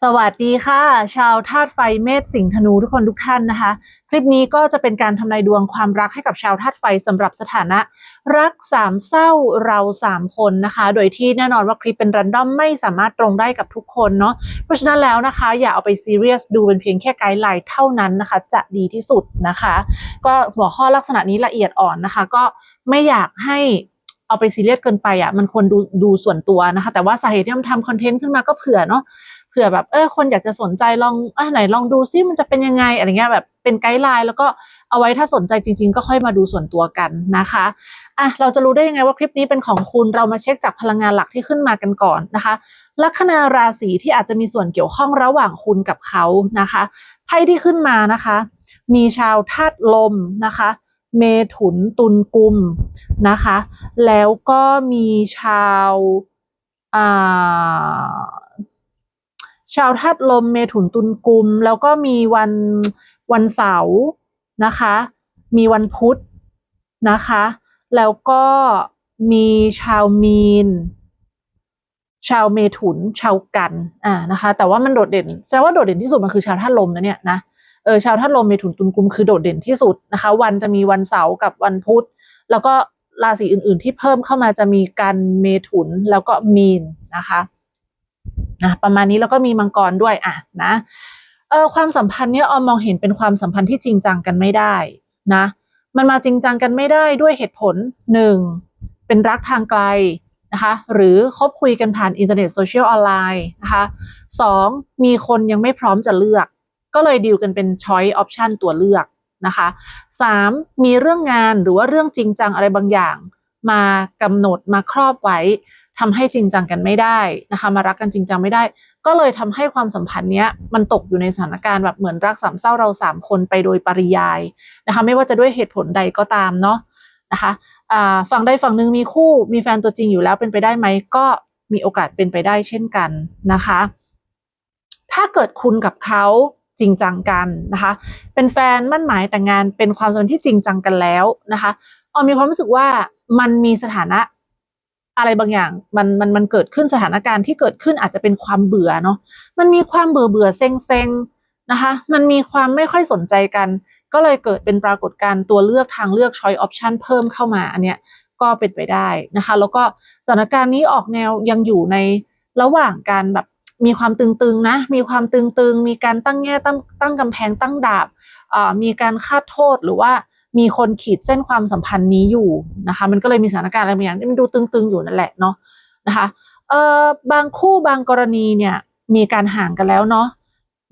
สวัสดีค่ะ ชาวธาตุไฟเมษสิงห์ธนูทุกคนทุกท่านนะคะ คลิปนี้ก็จะเป็นการทำนายดวงความรักให้กับชาวธาตุไฟสำหรับสถานะ รักสามเศร้าเราสามคนนะคะ โดยที่แน่นอนว่าคลิปเป็นรันดอมไม่สามารถตรงได้กับทุกคนเนาะเพราะฉะนั้นแล้วนะคะ อย่าเอาไปซีเรียสดูเป็นเพียงแค่ไกด์ไลน์เท่านั้นนะคะ จะดีที่สุดนะคะ ก็หัวข้อลักษณะนี้ละเอียดอ่อนนะคะ ก็ไม่อยากให้เอาไปซีเรียสเกินไปอะมันควรดูดูส่วนตัวนะคะ แต่ว่าสาเหตุที่มันทำคอนเทนต์ขึ้นมาก็เผื่อเนาะ เผื่อแบบเออคนอยากจะสนใจลองอะไหนลองดูซิมันจะเป็นยังไงอะไรเงี้ยแบบเป็นไกด์ไลน์แล้วก็เอาไว้ถ้าสนใจจริง ๆ ก็ค่อยมาดูส่วนตัวกันนะคะอะเราจะรู้ได้ยังไงว่าคลิปนี้เป็นของคุณเรามาเช็คจากพลังงานหลักที่ขึ้นมากันก่อนนะคะลัคนาราศีที่อาจจะมีส่วนเกี่ยวข้องระหว่างคุณกับเขานะคะไพ่ที่ขึ้นมานะคะ มีชาวธาตุลมนะคะ เมถุนตุลกุมนะคะ แล้วก็มีชาวอ่า ชาวธาตุลมเมถุนตุลกุม แล้วก็มีวันวันเสาร์นะคะ มีวันพุธนะคะ แล้วก็มีชาวมีน ชาวเมถุน ชาวกันอ่านะคะ แต่ว่ามันโดดเด่นแสดงว่าโดดเด่นที่สุดมันคือชาวธาตุลมนะเนี่ยนะเออชาวธาตุลมเมถุนตุลกุมคือโดดเด่นที่สุดนะคะ วันจะมีวันเสาร์กับวันพุธ แล้วก็ราศีอื่น ๆ ที่เพิ่มเข้ามาจะมีกันเมถุนแล้วก็มีนนะคะ นะประมาณนี้แล้วก็มีมังกรด้วยอะนะเออความสัมพันธ์เนี้ยออมมองเห็นเป็นความสัมพันธ์ที่จริงจังกันไม่ได้นะ มันมาจริงจังกันไม่ได้ด้วยเหตุผลหนึ่งเป็นรักทางไกลนะคะหรือคบคุยกันผ่านอินเทอร์เน็ตโซเชียลออนไลน์นะคะสองมีคนยังไม่พร้อมจะเลือก ก็เลยดีลกันเป็นช้อยออปชันตัวเลือกนะคะสามมีเรื่องงานหรือว่าเรื่องจริงจังอะไรบางอย่าง มากำหนดมาครอบไว้ ทำให้จริงจังกันไม่ได้นะคะ มารักกันจริงจังไม่ได้ ก็เลยทำให้ความสัมพันธ์เนี้ยมันตกอยู่ในสถานการณ์แบบเหมือนรักสามเศร้าเราสามคนไปโดยปริยายนะคะ ไม่ว่าจะด้วยเหตุผลใดก็ตามเนาะนะคะอ่าฝั่งใดฝั่งหนึ่งมีคู่มีแฟนตัวจริงอยู่แล้วเป็นไปได้ไหมก็มีโอกาสเป็นไปได้เช่นกันนะคะ ถ้าเกิดคุณกับเขาจริงจังกันนะคะ เป็นแฟนมั่นหมายแต่งงานเป็นความสัมพันธ์ที่จริงจังกันแล้วนะคะออมมีความรู้สึกว่ามันมีสถานะ อะไรบางอย่างมันมันมันเกิดขึ้นสถานการณ์ที่เกิดขึ้นอาจจะเป็นความเบื่อเนาะมันมีความเบื่อเบื่อเซ็งเซ็งนะคะ มันมีความไม่ค่อยสนใจกัน ก็เลยเกิดเป็นปรากฏการณ์ตัวเลือกทางเลือก choice option เพิ่มเข้ามาอันเนี้ยก็เป็นไปได้นะคะ แล้วก็สถานการณ์นี้ออกแนวยังอยู่ในระหว่างการแบบมีความตึงๆนะ มีความตึงๆ มีการตั้งแง่ตั้งตั้งกำแพงตั้งดาบอ่ามีการคาดโทษหรือว่า มีคนขีดเส้นความสัมพันธ์นี้อยู่นะคะ มันก็เลยมีสถานการณ์อะไรบางอย่างที่มันดูตึงๆอยู่นั่นแหละเนาะนะคะเออบางคู่บางกรณีเนี่ยมีการห่างกันแล้วเนาะ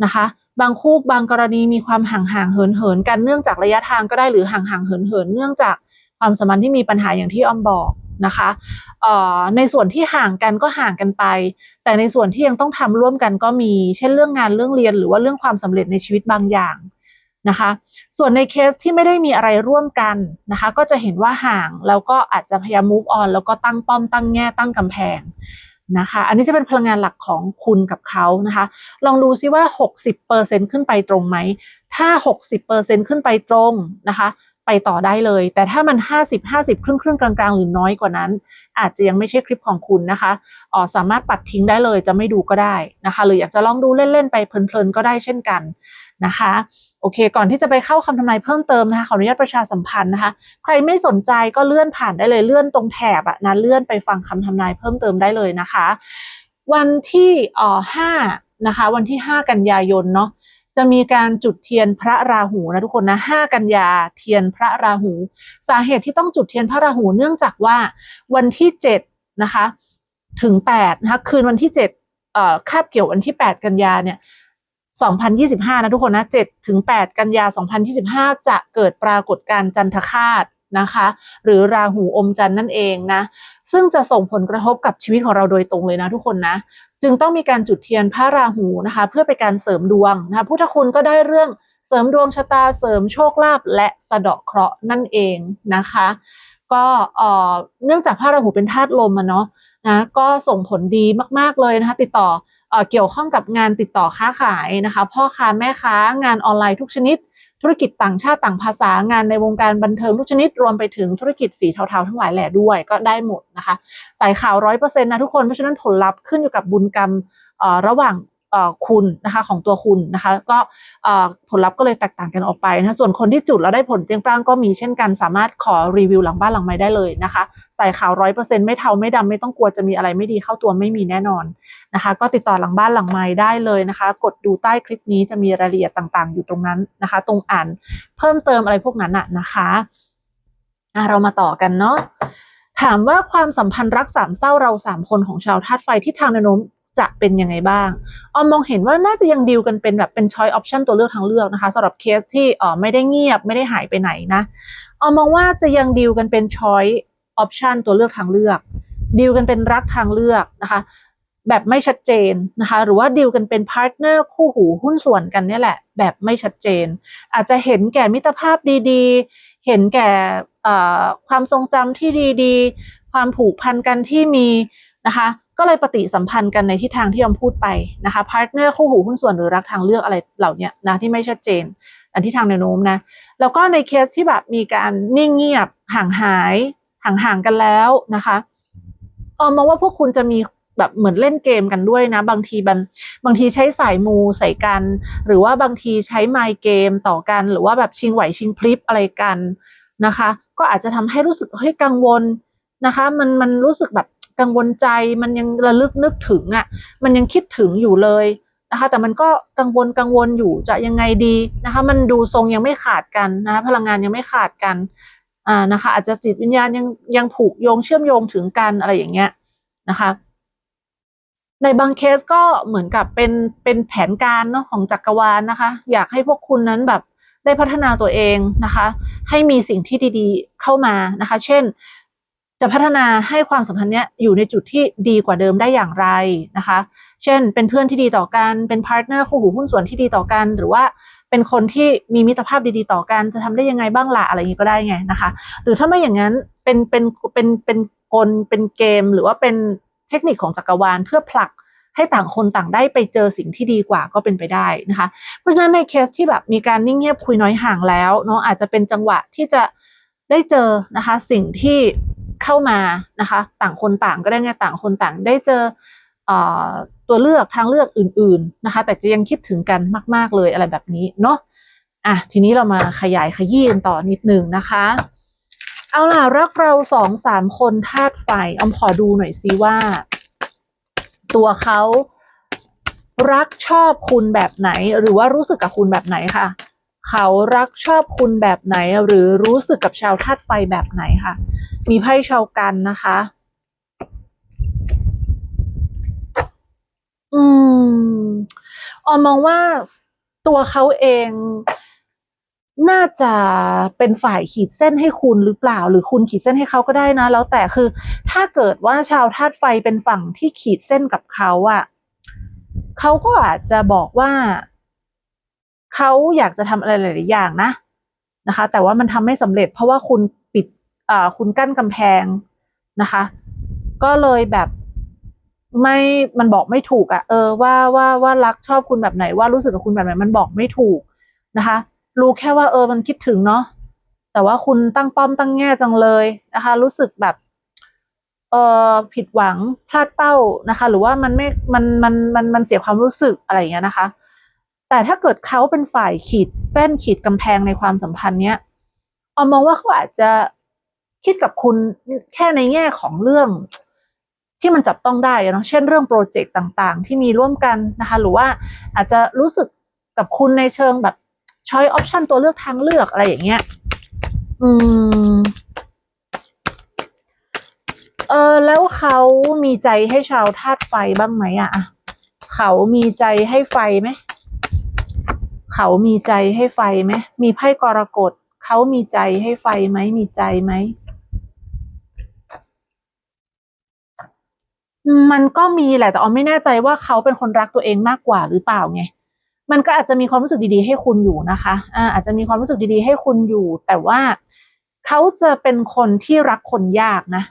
นะคะ บางคู่บางกรณีมีความห่างห่างเหินเหินกันเนื่องจากระยะทางก็ได้หรือห่างห่างเหินเหินเนื่องจากความสัมพันธ์ที่มีปัญหาอย่างที่อ้อมบอกนะคะออในส่วนที่ห่างกันก็ห่างกันไป แต่ในส่วนที่ยังต้องทำร่วมกันก็มี เช่นเรื่องงานเรื่องเรียน หรือว่าเรื่องความสำเร็จในชีวิตบางอย่าง นะคะ ส่วนในเคสที่ไม่ได้มีอะไรร่วมกันนะคะ ก็จะเห็นว่าห่างแล้วก็อาจจะพยายาม move on แล้วก็ตั้งป้อมตั้งแง่ตั้งกำแพงนะคะ อันนี้จะเป็นพลังงานหลักของคุณกับเขานะคะ ลองดูซิว่า 60%ขึ้นไปตรงไหม ถ้า 60%ขึ้นไปตรงนะคะ ไปต่อได้เลย แต่ถ้ามัน 50 50 ครึ่งครึ่งกลางๆ หรือน้อยกว่านั้น อาจจะยังไม่ใช่คลิปของคุณนะคะอ๋อสามารถปัดทิ้งได้เลยจะไม่ดูก็ได้นะคะ หรืออยากจะลองดูเล่นๆไปเพลินๆก็ได้เช่นกันนะคะ โอเค ก่อนที่จะไปเข้าคำทำนายเพิ่มเติมนะคะขออนุญาตประชาสัมพันธ์นะคะ ใครไม่สนใจก็เลื่อนผ่านได้เลยเลื่อนตรงแถบอะนะเลื่อนไปฟังคำทำนายเพิ่มเติมได้เลยนะคะ วันที่อ่อห้านะคะ วันที่ห้ากันยายนเนาะจะมีการจุดเทียนพระราหูนะทุกคนนะห้ากันยาเทียนพระราหู สาเหตุที่ต้องจุดเทียนพระราหูเนื่องจากว่าวันที่เจ็ดนะคะ ถึงแปดนะคะคืนวันที่เจ็ดเอ่อคาบเกี่ยววันที่แปดกันยาเนี่ย 2025 นะทุกคนนะ7ถึง8กันยา 2025 จะเกิดปรากฏการณ์จันทคาตนะคะ หรือราหูอมจันนั่นเองนะ ซึ่งจะส่งผลกระทบกับชีวิตของเราโดยตรงเลยนะทุกคนนะ จึงต้องมีการจุดเทียนพระราหูนะคะ เพื่อเป็นการเสริมดวงนะคะพุทธคุณก็ได้เรื่องเสริมดวงชะตาเสริมโชคลาภและสะเดาะเคราะห์นั่นเองนะคะ ก็เอ่อเนื่องจากพระราหูเป็นธาตุลมอะเนาะนะก็ส่งผลดีมากๆเลยนะคะ ติดต่อเกี่ยวข้องกับงานติดต่อค้าขายนะคะ พ่อค้าแม่ค้างานออนไลน์ทุกชนิด ธุรกิจต่างชาติต่างภาษางานในวงการบันเทิงทุกชนิด รวมไปถึงธุรกิจสีเทาๆทั้งหลายแหล่ด้วยก็ได้หมดนะคะ สายข่าวร้อยเปอร์เซ็นต์นะทุกคนเพราะฉะนั้นผลลัพธ์ขึ้นอยู่กับบุญกรรมระหว่าง คุณนะคะของตัวคุณนะคะ ก็ผลลัพธ์ก็เลยแตกต่างกันออกไปนะส่วนคนที่จุดแล้วได้ผลเปรี้ยงปร้างก็มีเช่นกันสามารถขอรีวิวหลังบ้านหลังไม้ได้เลยนะคะ ใส่ขาวร้อยเปอร์เซ็นต์ไม่เทาไม่ดำไม่ต้องกลัวจะมีอะไรไม่ดีเข้าตัวไม่มีแน่นอนนะคะ ก็ติดต่อหลังบ้านหลังไม้ได้เลยนะคะ กดดูใต้คลิปนี้จะมีรายละเอียดต่างๆ อยู่ตรงนั้นนะคะ ตรงอ่านเพิ่มเติมอะไรพวกนั้นอะนะคะอะเรามาต่อกันเนาะถามว่าความสัมพันธ์รักสามเศร้าเราสามคนของชาวธาตุไฟที่ทางแนวโน้ม จะเป็นยังไงบ้างออมมองเห็นว่าน่าจะยังดีลกันเป็นแบบเป็นช้อยออปชันตัวเลือกทางเลือกนะคะสำหรับเคสที่เออไม่ได้เงียบไม่ได้หายไปไหนนะออมมองว่าจะยังดีลกันเป็นช้อยออปชันตัวเลือกทางเลือกดีลกันเป็นรักทางเลือกนะคะแบบไม่ชัดเจนนะคะ หรือว่าดีลกันเป็นพาร์ทเนอร์คู่หูหุ้นส่วนกันเนี่ยแหละ แบบไม่ชัดเจน อาจจะเห็นแก่มิตรภาพดีๆ เห็นแก่ความทรงจำที่ดีๆ ความผูกพันกันที่มีนะคะ ก็เลยปฏิสัมพันธ์กันในทิศทางที่ยอมพูดไปนะคะพาร์ทเนอร์คู่หูหุ้นส่วนหรือรักทางเลือกอะไรเหล่านี้นะที่ไม่ชัดเจน อันที่ทางแนวโน้มนะแล้วก็ในเคสที่แบบมีการนิ่งเงียบห่างหายห่างๆกันแล้วนะคะออมมองว่าพวกคุณจะมีแบบเหมือนเล่นเกมกันด้วยนะ บางทีบางบางทีใช้สายมูใส่กัน หรือว่าบางทีใช้ไมเกมต่อกัน หรือว่าแบบชิงไหวชิงพลิปอะไรกันนะคะ ก็อาจจะทำให้รู้สึกเฮ้ยกังวลนะคะ มันมันรู้สึกแบบ กังวลใจ มันยังระลึกนึกถึงอะ่ะ มันยังคิดถึงอยู่เลยนะคะ แต่มันก็กังวลกังวลอยู่จะยังไงดีนะคะ มันดูทรงยังไม่ขาดกันนะคะพลังงานยังไม่ขาดกันอ่านะคะ อาจจะจิตวิญญาณยังยังผูกโยงเชื่อมโยงถึงกันอะไรอย่างเงี้ยนะคะ ในบางเคสก็เหมือนกับเป็นเป็นแผนการเนาะของจักรวาลนะคะ อยากให้พวกคุณนั้นแบบได้พัฒนาตัวเองนะคะ ให้มีสิ่งที่ดีๆเข้ามานะคะ เช่น จะพัฒนาให้ความสัมพันธ์เนี้ยอยู่ในจุดที่ดีกว่าเดิมได้อย่างไรนะคะ เช่น เป็นเพื่อนที่ดีต่อกัน เป็นพาร์ทเนอร์คู่หูหุ้นส่วนที่ดีต่อกัน หรือว่าเป็นคนที่มีมิตรภาพดีๆต่อกัน จะทำได้ยังไงบ้างล่ะอะไรอย่างนี้ก็ได้ไงนะคะ หรือถ้าไม่อย่างนั้นเป็นเป็นเป็นเป็นกลเป็นเกม หรือว่าเป็นเทคนิคของจักรวาลเพื่อผลักให้ต่างคนต่างได้ไปเจอสิ่งที่ดีกว่าก็เป็นไปได้นะคะ เพราะฉะนั้นในเคสที่แบบมีการนิ่งเงียบคุยน้อยห่างแล้วเนาะอาจจะเป็นจังหวะที่จะได้เจอนะคะ สิ่งที่ เข้ามานะคะ ต่างคนต่างก็ได้ไงต่างคนต่างได้เจอตัวเลือกทางเลือกอื่น ๆนะคะ แต่จะยังคิดถึงกันมาก ๆเลยอะไรแบบนี้เนาะอะทีนี้เรามาขยายขยี้กันต่อนิดหนึ่งนะคะ เอาล่ะรักเราสองสามคนธาตุไฟอมขอดูหน่อยซิว่า ตัวเขารักชอบคุณแบบไหน หรือว่ารู้สึกกับคุณแบบไหนค่ะ เขารักชอบคุณแบบไหน หรือรู้สึกกับชาวธาตุไฟแบบไหนค่ะ มีไพ่ชาวกันนะคะ อืมออมมองว่าตัวเขาเองน่าจะเป็นฝ่ายขีดเส้นให้คุณหรือเปล่า หรือคุณขีดเส้นให้เขาก็ได้นะ แล้วแต่คือ ถ้าเกิดว่าชาวธาตุไฟเป็นฝั่งที่ขีดเส้นกับเขาอะเขาก็อาจจะบอกว่าเขาอยากจะทำอะไรหลายๆอย่างนะนะคะ แต่ว่ามันทำไม่สำเร็จเพราะว่าคุณ คุณกั้นกำแพงนะคะ ก็เลยแบบไม่มันบอกไม่ถูกอะ่ะ เออว่าว่าว่ารักชอบคุณแบบไหน ว่ารู้สึกกับคุณแบบไหน มันบอกไม่ถูกนะคะ รู้แค่ว่าเออมันคิดถึงเนาะแต่ว่าคุณตั้งป้อมตั้งแง่จังเลยนะคะ รู้สึกแบบเออผิดหวังพลาดเป้านะคะ หรือว่ามันไม่มันมันมันมันเสียความรู้สึกอะไรอย่างเงี้ยนะคะ แต่ถ้าเกิดเขาเป็นฝ่ายขีดเส้นขีดกำแพงในความสัมพันธ์เนี้ยออมมองว่าเขาอาจจะ คิดกับคุณแค่ในแง่ของเรื่องที่มันจับต้องได้เนาะเช่นเรื่องโปรเจกต์ต่างๆ ที่มีร่วมกันนะคะ หรือว่าอาจจะรู้สึกกับคุณในเชิงแบบช้อยออปชันตัวเลือกทางเลือกอะไรอย่างเงี้ย อืม เออแล้วเขามีใจให้ชาวธาตุไฟบ้างไหมอะเขามีใจให้ไฟไหม เขามีใจให้ไฟไหม มีไพ่กรกฎเขามีใจให้ไฟไหม มีใจไหม มันก็มีแหละแต่ออมไม่แน่ใจว่าเขาเป็นคนรักตัวเองมากกว่าหรือเปล่าไงมันก็อาจจะมีความรู้สึกดีๆ ให้คุณอยู่นะคะอ่าอาจจะมีความรู้สึกดีๆ ให้คุณอยู่ แต่ว่าเขาจะเป็นคนที่รักคนยากนะ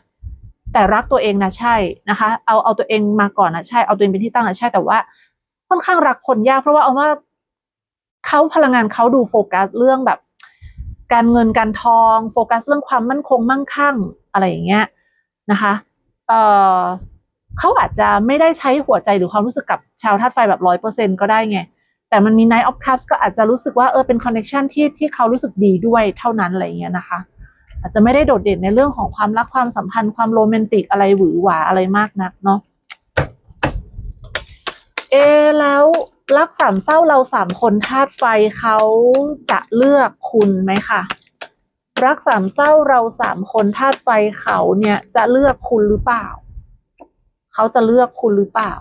แต่รักตัวเองนะใช่นะคะ เอาเอาตัวเองมาก่อนนะใช่เอาตัวเองเป็นที่ตั้งนะใช่ แต่ว่าค่อนข้างรักคนยากเพราะว่าเอาว่าเขาพลังงานเขาดูโฟกัสเรื่องแบบ การเงินการทอง โฟกัสเรื่องความมั่นคงมั่งคั่งอะไรอย่างเงี้ยนะคะ เอ่อ เขาอาจจะไม่ได้ใช้หัวใจหรือความรู้สึกกับชาวธาตุไฟแบบร้อยเปอร์เซ็นก็ได้ไง แต่มันมี Night of Cups ก็อาจจะรู้สึกว่าเออเป็นคอนเน c t ชันที่ที่เขารู้สึกดีด้วยเท่านั้นอะไรเงี้ยนะคะ อาจจะไม่ได้โดดเด่นในเรื่องของความรักความสัมพันธ์ความโรแมนติกอะไรหวือหวาอะไรมากนักเนาะเอแล้วรักสามเศร้าเราสามคนธาตุไฟเขาจะเลือกคุณไหมคะรักสามเศร้าเราสามคนธาตุไฟเขาเนี่ยจะเลือกคุณหรือเปล่า เขาจะเลือกคุณหรือเปล่า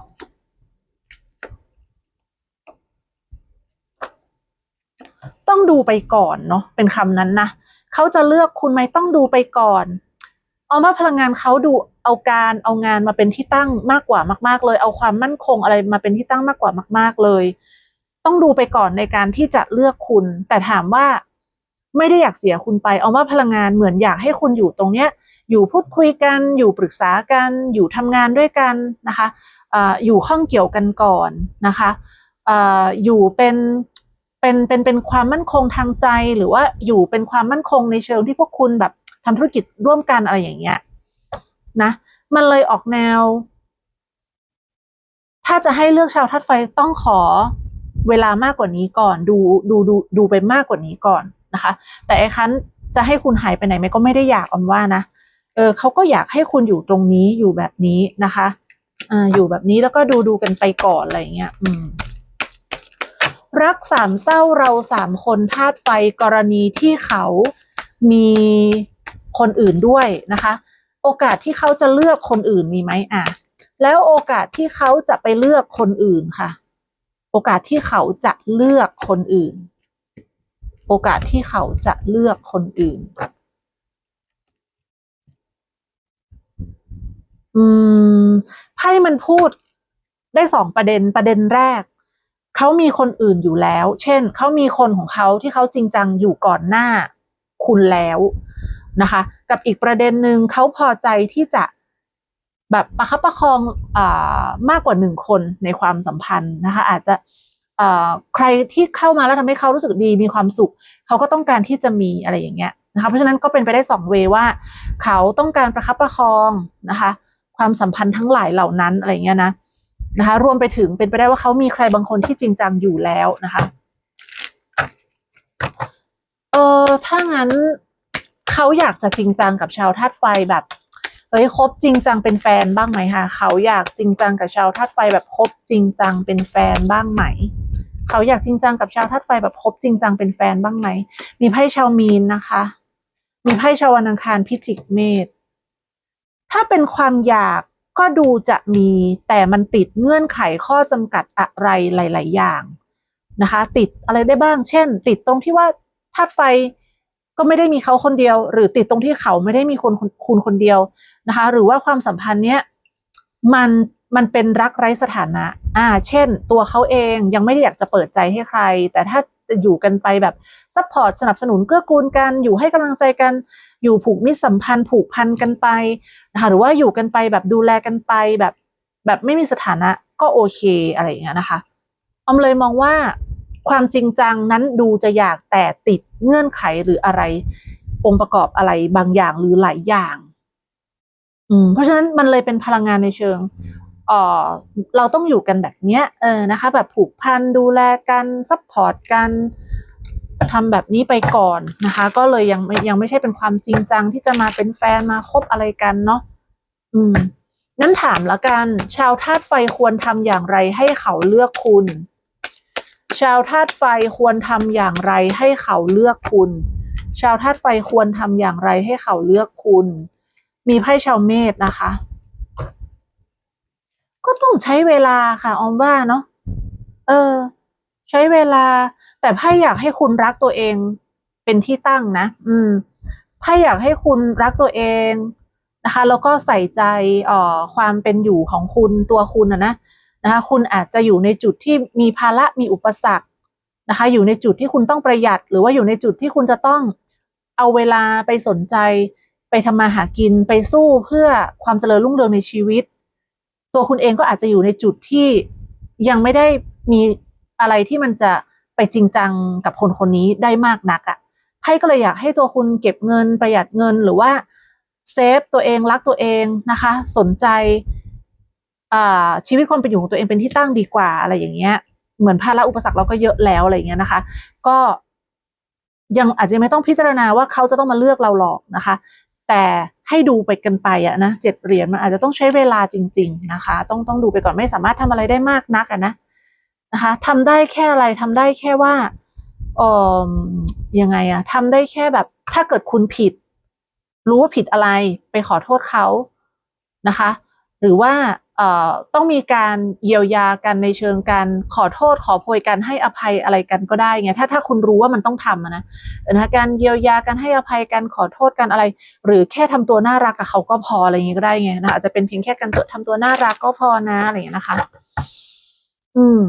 ต้องดูไปก่อนเนาะเป็นคำนั้นนะเขาจะเลือกคุณไหมต้องดูไปก่อนเอาว่าพลังงานเขาดูเอาการเอางานมาเป็นที่ตั้งมากกว่ามาก ๆ เลย เอาความมั่นคงอะไรมาเป็นที่ตั้งมากกว่ามาก ๆ เลย ต้องดูไปก่อนในการที่จะเลือกคุณ แต่ถามว่าไม่ได้อยากเสียคุณไปเอาว่าพลังงานเหมือนอยากให้คุณอยู่ตรงเนี้ย อยู่พูดคุยกัน อยู่ปรึกษากัน อยู่ทำงานด้วยกันนะคะอยู่ข้องเกี่ยวกันก่อนนะคะอยู่เป็นเป็นเป็นเป็นความมั่นคงทางใจ หรือว่าอยู่เป็นความมั่นคงในเชิงที่พวกคุณแบบทำธุรกิจร่วมกันอะไรอย่างเงี้ยนะมันเลยออกแนว ถ้าจะให้เลือกชาวทัดไฟต้องขอเวลามากกว่านี้ก่อน ดูดูดูดูไปมากกว่านี้ก่อนนะคะ แต่ไอ้คันจะให้คุณหายไปไหนไหมก็ไม่ได้อยากอมว่านะ เออเขาก็อยากให้คุณอยู่ตรงนี้อยู่แบบนี้นะคะอ่าอยู่แบบนี้แล้วก็ดูดูกันไปก่อนอะไรเงี้ยอืมรักสามเศร้าเราสามคนธาตุไฟกรณีที่เขามีคนอื่นด้วยนะคะ โอกาสที่เขาจะเลือกคนอื่นมีไหมอะแล้วโอกาสที่เขาจะไปเลือกคนอื่นค่ะ โอกาสที่เขาจะเลือกคนอื่น โอกาสที่เขาจะเลือกคนอื่น อืมไพ่มันพูดได้สองประเด็นประเด็นแรก เขามีคนอื่นอยู่แล้ว เช่น เขามีคนของเขาที่เขาจริงจังอยู่ก่อนหน้าคุณแล้วนะคะ กับอีกประเด็นหนึ่งเขาพอใจที่จะแบบประคับประคองอมากกว่าหนึ่งคนในความสัมพันธ์นะคะ อาจจะใครที่เข้ามาแล้วทำให้เขารู้สึกดีมีความสุข เขาก็ต้องการที่จะมีอะไรอย่างเงี้ยนะคะเพราะฉะนั้นก็เป็นไปได้สองเวว่า เขาต้องการประคับประคองนะคะ ความสัมพันธ์ทั้งหลายเหล่านั้นอะไรเงี้ยนะนะคะ รวมไปถึงเป็นไปได้ว่าเขามีใครบางคนที่จริงจังอยู่แล้วนะคะเออถ้างั้นเขาอยากจะจริงจังกับชาวธาตุไฟแบบเฮ้ยคบจริงจังเป็นแฟนบ้างไหมคะเขาอยากจริงจังกับชาวธาตุไฟแบบคบจริงจังเป็นแฟนบ้างไหม เขาอยากจริงจังกับชาวธาตุไฟแบบคบจริงจังเป็นแฟนบ้างไหม มีไพ่ชาวมีนนะคะ มีไพ่ชาววันอังคารพิจิกเมษ ถ้าเป็นความอยากก็ดูจะมีแต่มันติดเงื่อนไขข้อจำกัดอะไรหลาย ๆ อย่างนะคะ ติดอะไรได้บ้าง เช่น ติดตรงที่ว่าธาตุไฟก็ไม่ได้มีเขาคนเดียว หรือติดตรงที่เขาไม่ได้มีคนคุณคนเดียวนะคะ หรือว่าความสัมพันธ์เนี้ยมันมันเป็นรักไร้สถานะ อ่า เช่น ตัวเขาเองยังไม่ได้อยากจะเปิดใจให้ใคร แต่ถ้าจะอยู่กันไปแบบ ซัพพอร์ตสนับสนุนเกื้อกูลกันอยู่ให้กำลังใจกันอยู่ผูกมิตรสัมพันธ์ผูกพันกันไปนะคะหรือว่าอยู่กันไปแบบดูแลกันไปแบบแบบไม่มีสถานะก็โอเคอะไรอย่างเงี้ยนะคะออมเลยมองว่าความจริงจังนั้นดูจะอยากแต่ติดเงื่อนไขหรืออะไร องค์ประกอบอะไรบางอย่างหรือหลายอย่าง อืม เพราะฉะนั้นมันเลยเป็นพลังงานในเชิงเออเราต้องอยู่กันแบบเนี้ย เออนะคะ แบบผูกพันดูแลกันซัพพอร์ตกัน ทำแบบนี้ไปก่อนนะคะ ก็เลยยังยังไม่ใช่เป็นความจริงจังที่จะมาเป็นแฟนมาคบอะไรกันเนาะอืมนั้นถามละกัน ชาวธาตุไฟควรทำอย่างไรให้เขาเลือกคุณ ชาวธาตุไฟควรทำอย่างไรให้เขาเลือกคุณ ชาวธาตุไฟควรทำอย่างไรให้เขาเลือกคุณ มีไพ่ชาวเมษนะคะ ก็ต้องใช้เวลาค่ะออมว่าเนาะเออ ใช้เวลา แต่ไพ่อยากให้คุณรักตัวเองเป็นที่ตั้งนะ อืมไพ่อยากให้คุณรักตัวเองนะคะแล้วก็ใส่ใจอ่อความเป็นอยู่ของคุณตัวคุณนะนะนะคะคุณอาจจะอยู่ในจุดที่มีภาระมีอุปสรรคนะคะ อยู่ในจุดที่คุณต้องประหยัด หรือว่าอยู่ในจุดที่คุณจะต้องเอาเวลาไปสนใจ ไปทำมาหากินไปสู้เพื่อความเจริญรุ่งเรืองในชีวิต ตัวคุณเองก็อาจจะอยู่ในจุดที่ยังไม่ได้มีอะไรที่มันจะ ไปจริงจังกับคนคนนี้ได้มากนักอะ่ะไพ่ก็เลยอยากให้ตัวคุณเก็บเงินประหยัดเงินหรือว่าเซฟตัวเองรักตัวเองนะคะ สนใจชีวิตความเป็นอยู่ของตัวเองเป็นที่ตั้งดีกว่าอะไรอย่างเงี้ย เหมือนภาระอุปสรรคเราก็เยอะแล้วอะไรอย่างเงี้ยนะคะ ก็ยังอาจจะไม่ต้องพิจารณาว่าเขาจะต้องมาเลือกเราหรอกนะคะ แต่ให้ดูไปกันไปอะนะเจ็ดเหรียญมันอาจจะต้องใช้เวลาจริง ๆ นะคะ ต้องต้องดูไปก่อนไม่สามารถทำอะไรได้มากนักอะนะ นะคะทำได้แค่อะไรทำได้แค่ว่าเออยังไงอะทำได้แค่แบบ ถ้าเกิดคุณผิด รู้ว่าผิดอะไรไปขอโทษเขานะคะ หรือว่าเอ่อต้องมีการเยียวยากันในเชิงการขอโทษขอโพยกันให้อภัยอะไรกันก็ได้ไงถ้าถ้าคุณรู้ว่ามันต้องทำนะนะการเยียวยากันให้อภัยกันขอโทษกันอะไร หรือแค่ทำตัวน่ารักกับเขาก็พออะไรอย่างงี้ก็ได้ไงนะอาจจะเป็นเพียงแค่การตัวทำตัวน่ารักก็พอนะอะไรอย่างเงี้นะคะ อืม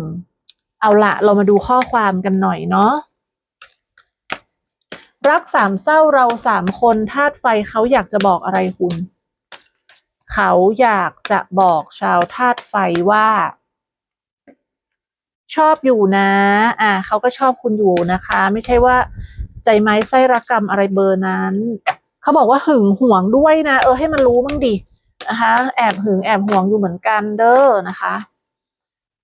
เอาละเรามาดูข้อความกันหน่อยเนาะรักสามเศร้าเราสามคนธาตุไฟเขาอยากจะบอกอะไรคุณ เขาอยากจะบอกชาวธาตุไฟว่า ชอบอยู่นะ อ่าเขาก็ชอบคุณอยู่นะคะ ไม่ใช่ว่า ใจไม้ไส้รักกรรมอะไรเบอร์นั้น เขาบอกว่าหึงหวงด้วยนะ เออให้มันรู้บ้างดินะคะ แอบหึงแอบหวงอยู่เหมือนกันเด้อนะคะ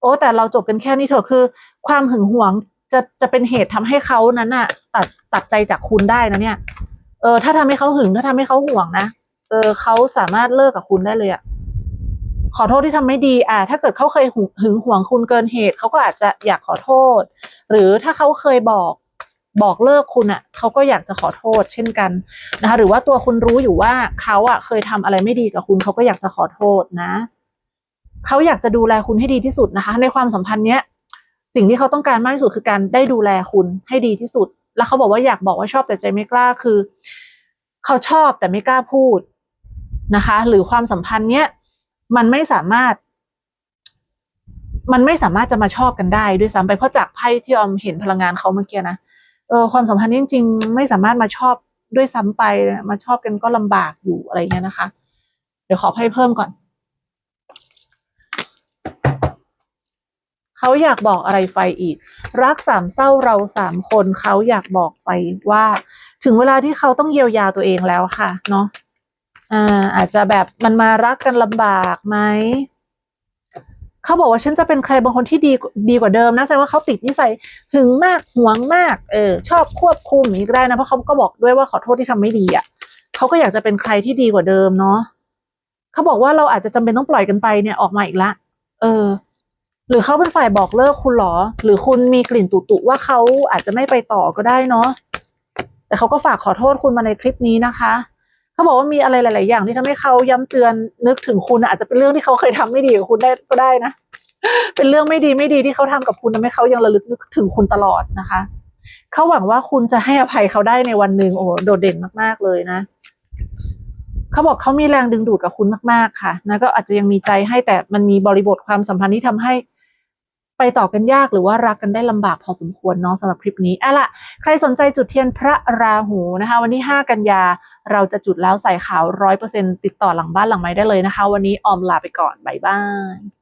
อ้แต่เราจบกันแค่นี้เถอะคือ ความหึงหวงจะจะเป็นเหตุทำให้เขานั้นน่ะ ตัดตัดใจจากคุณได้นะเนี่ย เออ ถ้าทำให้เขาหึงถ้าทำให้เขาห่วงนะเออเขาสามารถเลิกกับคุณได้เลยอะขอโทษที่ทำไม่ดี อ่า ถ้าเกิดเขาเคยหึงหึงหวงคุณเกินเหตุเขาก็อาจจะอยากขอโทษ หรือถ้าเขาเคยบอกบอกเลิกคุณอะเขาก็อยากจะขอโทษเช่นกันนะคะ หรือว่าตัวคุณรู้อยู่ว่าเขาอะเคยทำอะไรไม่ดีกับคุณเขาก็อยากจะขอโทษนะ เขาอยากจะดูแลคุณให้ดีที่สุดนะคะ ในความสัมพันธ์เนี้ยสิ่งที่เขาต้องการมากที่สุดคือการได้ดูแลคุณให้ดีที่สุด แล้วเขาบอกว่าอยากบอกว่าชอบแต่ใจไม่กล้าคือ เขาชอบแต่ไม่กล้าพูดนะคะ หรือความสัมพันธ์เนี้ยมันไม่สามารถ มันไม่สามารถจะมาชอบกันได้ด้วยซ้ำไปเพราะจากไพ่ที่ออมเห็นพลังงานเขาเมื่อกี้นะเออความสัมพันธ์จริง ๆ ไม่สามารถมาชอบด้วยซ้ำไปมาชอบกันก็ลำบากอยู่อะไรเงี้ยนะคะ เดี๋ยวขอไพ่เพิ่มก่อน เขาอยากบอกอะไรไฟอีก รักสามเศร้าเราสามคนเขาอยากบอกไฟว่า ถึงเวลาที่เขาต้องเยียวยาตัวเองแล้วค่ะ เนาะอ่าอาจจะแบบมันมารักกันลำบากไหมเขาบอกว่าฉันจะเป็นใครบางคนที่ดีดีกว่าเดิมนะแสดงว่าเขาติดนิสัยหึงมากหวงมาก เออ ชอบควบคุมอย่างนี้ก็ได้นะเพราะเขาก็บอกด้วยว่าขอโทษที่ทำไม่ดีอะเขาก็อยากจะเป็นใครที่ดีกว่าเดิมเนาะเขาบอกว่าเราอาจจะจำเป็นต้องปล่อยกันไปเนี่ยออกมาอีกละ เออ หรือเขาเป็นฝ่ายบอกเลิกคุณหรอ หรือคุณมีกลิ่นตุตุว่าเขาอาจจะไม่ไปต่อก็ได้เนาะแต่เขาก็ฝากขอโทษคุณมาในคลิปนี้นะคะเขาบอกว่ามีอะไรหลาย ๆ อย่างที่ทำให้เขาย้ำเตือนนึกถึงคุณอาจจะเป็นเรื่องที่เขาเคยทำไม่ดีกับคุณได้ก็ได้นะ เป็นเรื่องไม่ดีไม่ดีที่เขาทำกับคุณทำให้เขายังระลึกนึกถึงคุณตลอดนะคะเขาหวังว่าคุณจะให้อภัยเขาได้ในวันหนึ่งโอ้โดดเด่นมาก ๆ เลยนะเขาบอกเขามีแรงดึงดูดกับคุณมาก ๆ ค่ะนะก็อาจจะยังมีใจให้แต่มันมีบริบทความสัมพันธ์ที่ทำให้ ไปต่อกันยากหรือว่ารักกันได้ลำบากพอสมควรเนาะสำหรับคลิปนี้อะล่ะใครสนใจจุดเทียนพระราหูนะคะ วันที่ 5 กันยาเราจะจุดแล้วใส่ขาวร้อยเปอร์เซ็นติดต่อหลังบ้านหลังไม้ได้เลยนะคะ วันนี้ออมลาไปก่อนบ๊ายบาย